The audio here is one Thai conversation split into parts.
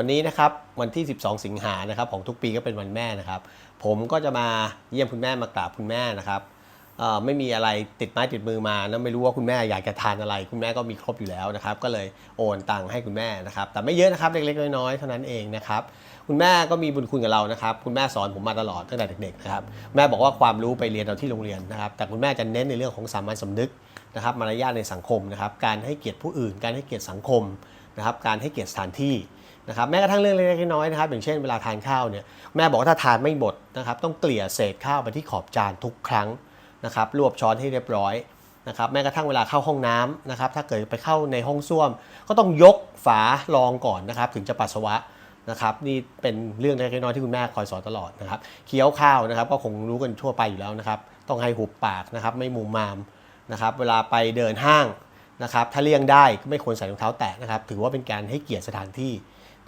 วันนี้นะครับวันที่ 12 สิงหานะครับของทุกปีก็เป็นวันแม่นะครับ ผมก็จะมาเยี่ยมคุณแม่มากราบคุณแม่นะครับไม่มีอะไรติดไม้ติดมือมานะไม่รู้ว่าคุณแม่อยากจะทานอะไร คุณแม่ก็มีครบอยู่แล้วนะครับ ก็เลยโอนตังค์ให้คุณแม่นะครับ แต่ไม่เยอะนะครับเล็กๆน้อยๆเท่านั้นเองนะครับ คุณแม่ก็มีบุญคุณกับเรานะครับ คุณแม่สอนผมมาตลอดตั้งแต่เด็กๆนะครับ แม่บอกว่าความรู้ไปเรียนเอาที่โรงเรียนนะครับ แต่คุณแม่จะเน้นในเรื่องของสามัญสำนึกนะครับ มารยาทในสังคมนะครับ การให้เกียรติผู้อื่น การให้เกียรติสังคม นะครับการให้เกียรติสถานที่นะครับแม้กระทั่งเรื่องเล็กๆน้อยๆนะครับอย่างเช่นเวลาทานข้าวเนี่ยแม่บอกว่าถ้าทานไม่หมดนะครับต้องเกลี่ยเศษข้าวไปที่ขอบจานทุกครั้งนะครับรวบช้อนให้เรียบร้อยนะครับแม้กระทั่งเวลาเข้าห้องน้ำนะครับถ้าเกิดไปเข้าในห้องส้วม ก็ต้องยกฝารองก่อนนะครับถึงจะปัสสาวะนะครับนี่เป็นเรื่องเล็กๆน้อยๆที่คุณแม่คอยสอนตลอดนะครับเคี้ยวข้าวนะครับก็คงรู้กันทั่วไปอยู่แล้วนะครับต้องให้หุบปากนะครับไม่มุมมามนะครับเวลาไปเดินห้าง นะครับถ้าเลี่ยงได้ก็ไม่ควรใส่รองเท้าแตะนะครับ ถือว่าเป็นการให้เกียรติสถานที่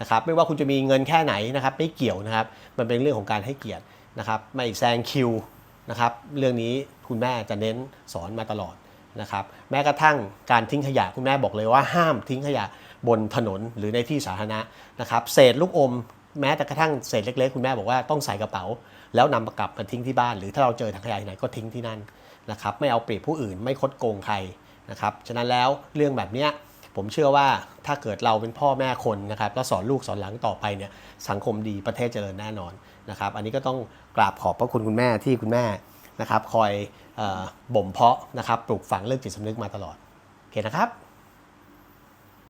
นะครับไม่ว่าคุณจะมีเงินแค่ไหนนะครับไม่เกี่ยวนะครับ มันเป็นเรื่องของการให้เกียรตินะครับไม่แซงคิวนะครับเรื่องนี้คุณแม่จะเน้นสอนมาตลอดนะครับแม้กระทั่งการทิ้งขยะคุณแม่บอกเลยว่าห้ามทิ้งขยะบนถนนหรือในที่สาธารณะนะครับเศษลูกอม แม้แต่กระทั่งเศษเล็ก ๆ คุณแม่บอกว่าต้องใส่กระเป๋า แล้วนำมากลับมาทิ้งที่บ้าน หรือถ้าเราเจอถังขยะไหนก็ทิ้งที่นั่นนะครับไม่เอาเปรียบผู้อื่นไม่คดโกงใคร นะครับฉะนั้นแล้วเรื่องแบบเนี้ยผมเชื่อว่าถ้าเกิดเราเป็นพ่อแม่คนนะครับแล้วสอนลูกสอนหลังต่อไปเนี่ยสังคมดีประเทศเจริญแน่นอนนะครับอันนี้ก็ต้องกราบขอบพระคุณคุณแม่ที่คุณแม่นะครับคอยออบ่มเพาะนะครับปลูกฝังเรื่องจิตสำนึกมาตลอดโอเคนะครับ